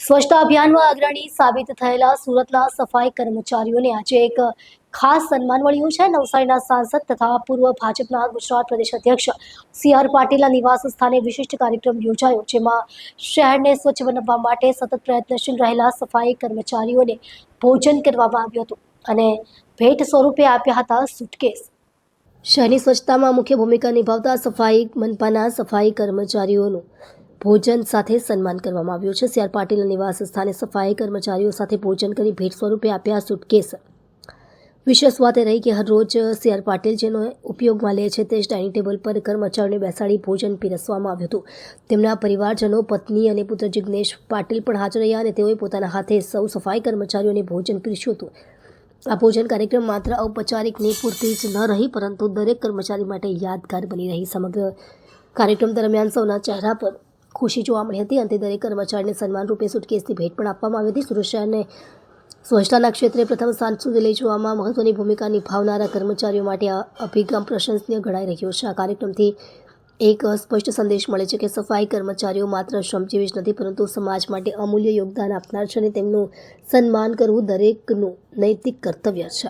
સ્વચ્છતા અભિયાનમાં અગ્રણી સાબિત થયેલા સુરતના સફાઈ કર્મચારીઓને આજે એક ખાસ સન્માન મળ્યું છે. નવસારીના સાંસદ તથા પૂર્વ ભાજપના ગુજરાત પ્રદેશ અધ્યક્ષ સી આર પાટીલના નિવાસ સ્થાને વિશિષ્ટ કાર્યક્રમ યોજાયો, જેમાં શહેરને સ્વચ્છ બનાવવા માટે સતત પ્રયત્નશીલ રહેલા સફાઈ કર્મચારીઓને ભોજન કરવામાં આવ્યું હતું અને ભેટ સ્વરૂપે આપ્યા હતા સુટકેસ. શહેરની સ્વચ્છતામાં મુખ્ય ભૂમિકા નિભાવતા સફાઈ મનપાના સફાઈ કર્મચારીઓનું ભોજન સાથે સન્માન કરવામાં આવ્યું છે. સીઆર પાટીલ નિવાસ સ્થાને સફાઈ કર્મચારીઓ સાથે ભોજન કરી ભેટ સ્વરૂપે આપ્યા સુટકેસ. વિશેષ વાત એ રહી કે હરરોજ સીઆર પાટીલ જેનો ઉપયોગમાં લે છે તે જ ડાઇનિંગ ટેબલ પર કર્મચારીઓને બેસાડી ભોજન પીરસવામાં આવ્યું હતું. તેમના પરિવારજનો, પત્ની અને પુત્ર જિગ્નેશ પાટીલ પણ હાજર રહ્યા અને તેઓએ પોતાના હાથે સૌ સફાઈ કર્મચારીઓને ભોજન પીરસ્યું હતું. આ ભોજન કાર્યક્રમ માત્ર ઔપચારિકની પૂરતી જ ન રહી, પરંતુ દરેક કર્મચારી માટે યાદગાર બની રહી. સમગ્ર કાર્યક્રમ દરમિયાન સૌના ચહેરા પર ખુશી જોવા મળી હતી. અંતે દરેક કર્મચારીને સન્માન રૂપે સુટકેસની ભેટ પણ આપવામાં આવી હતી. સુરક્ષા અને સ્વચ્છતાના ક્ષેત્રે પ્રથમ સ્થાન સુધી લઈ જવામાં મહત્વની ભૂમિકા નિભાવનારા કર્મચારીઓ માટે આ અભિગમ પ્રશંસનીય ગણાઈ રહ્યો છે. આ કાર્યક્રમથી એક સ્પષ્ટ સંદેશ મળે છે કે સફાઈ કર્મચારીઓ માત્ર શ્રમજીવી જ નથી, પરંતુ સમાજ માટે અમૂલ્ય યોગદાન આપનાર છે અને તેમનું સન્માન કરવું દરેકનું નૈતિક કર્તવ્ય છે.